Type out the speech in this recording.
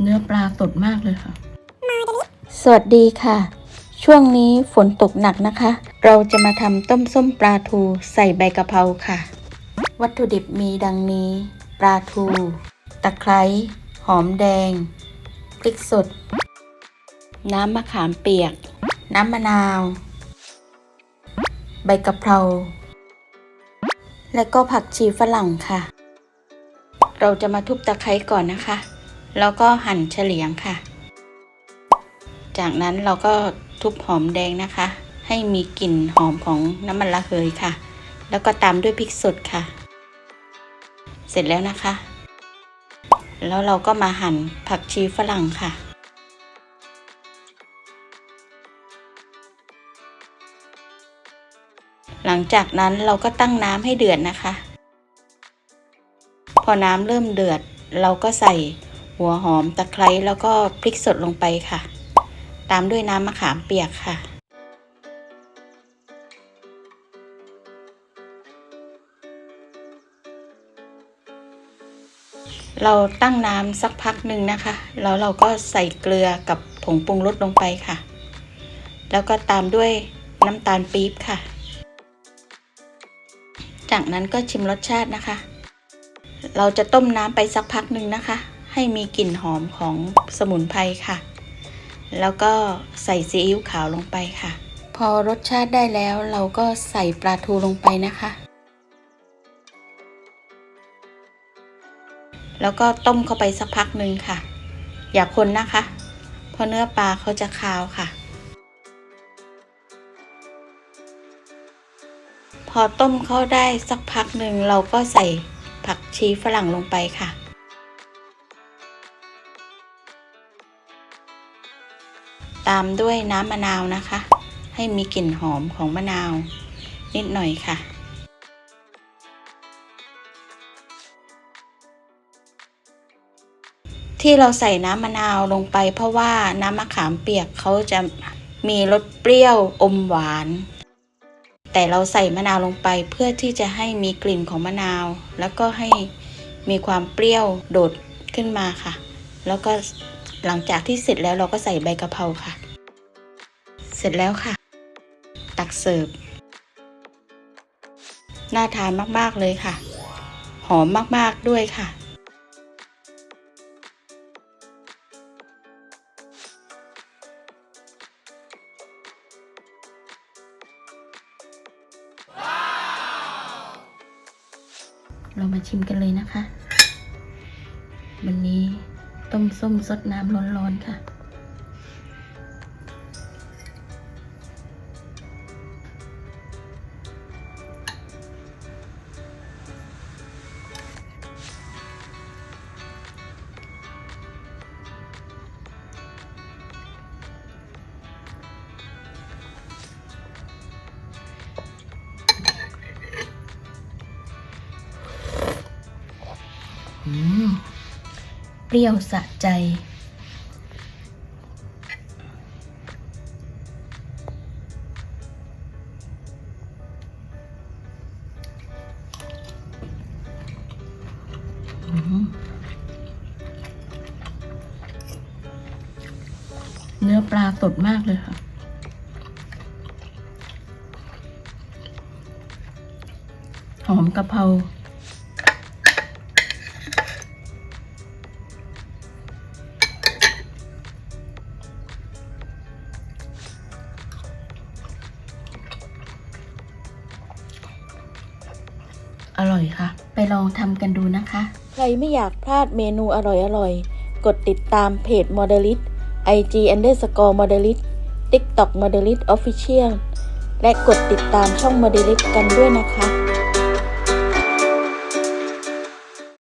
เนื้อปลาสดมากเลยค่ะ สวัสดีค่ะ ช่วงนี้ฝนตกหนักนะคะ เราจะมาทำต้มส้มปลาทูใส่ใบกะเพราค่ะ วัตถุดิบมีดังนี้ ปลาทู ตะไคร้หอมแดงพริกสด น้ำมะขามเปียก น้ำมะนาว ใบกะเพรา และก็ผักชีฝรั่งค่ะ เราจะมาทุบตะไคร้ก่อนนะคะ แล้วก็หั่นเฉลียงค่ะ จากนั้นเราก็ทุบหอมแดงนะคะ ให้มีกลิ่นหอมของน้ำมันระเหยค่ะ แล้วก็ตามด้วยพริกสดค่ะ เสร็จแล้วนะคะ แล้วเราก็มาหั่นผักชีฝรั่งค่ะหลังจากนั้นเราก็ตั้งน้ำให้เดือดนะคะ พอน้ำเริ่มเดือด เราก็ใส่หัวหอมตะไคร้แล้วก็พริกสดลงไปค่ะ ตามด้วยน้ำมะขามเปียกค่ะเราตั้งน้ำสักพักหนึ่งนะคะ แล้วเราก็ใส่เกลือกับผงปรุงรสลงไปค่ะ แล้วก็ตามด้วยน้ำตาลปี๊บค่ะ จากนั้นก็ชิมรสชาตินะคะ เราจะต้มน้ำไปสักพักหนึ่งนะคะ ให้มีกลิ่นหอมของสมุนไพรค่ะ แล้วก็ใส่ซีอิ๊วขาวลงไปค่ะ พอรสชาติได้แล้วเราก็ใส่ปลาทูลงไปนะคะ แล้วก็ต้มเข้าไปสักพักหนึ่งค่ะ อย่าคนนะคะ เพราะเนื้อปลาเขาจะคาวค่ะ พอต้มเข้าได้สักพักหนึ่งเราก็ใส่ ผักชีฝรั่งลงไปค่ะ ตามด้วยน้ำมะนาวนะคะ ให้มีกลิ่นหอมของมะนาว นิดหน่อยค่ะ ที่เราใส่น้ำมะนาวลงไปเพราะว่าน้ำมะขามเปียกเขาจะมีรสเปรี้ยวอมหวาน แต่เราใส่มะนาวลงไปเพื่อที่จะให้มีกลิ่นของมะนาว แล้วก็ให้มีความเปรี้ยวโดดขึ้นมาค่ะ แล้วก็หลังจากที่เสร็จแล้วเราก็ใส่ใบกะเพราค่ะ เสร็จแล้วค่ะ ตักเสิร์ฟน่าทานมากๆเลยค่ะ หอมมากๆด้วยค่ะ เรามาชิมกันเลยนะคะ วันนี้ต้มส้มซดน้ำร้อนๆค่ะ เปรี้ยวสะใจ เนื้อปลาสดมากเลยค่ะหอมกะเพรา ร่อยค่ะ ไปลองทำกันดูนะคะ ใครไม่อยากพลาดเมนูอร่อยๆ กดติดตามเพจ m o d e l i t IG underscore m o d e l i t TikTok m o d e l i t Official และกดติดตามช่อง m o d e l i t กันด้วยนะคะ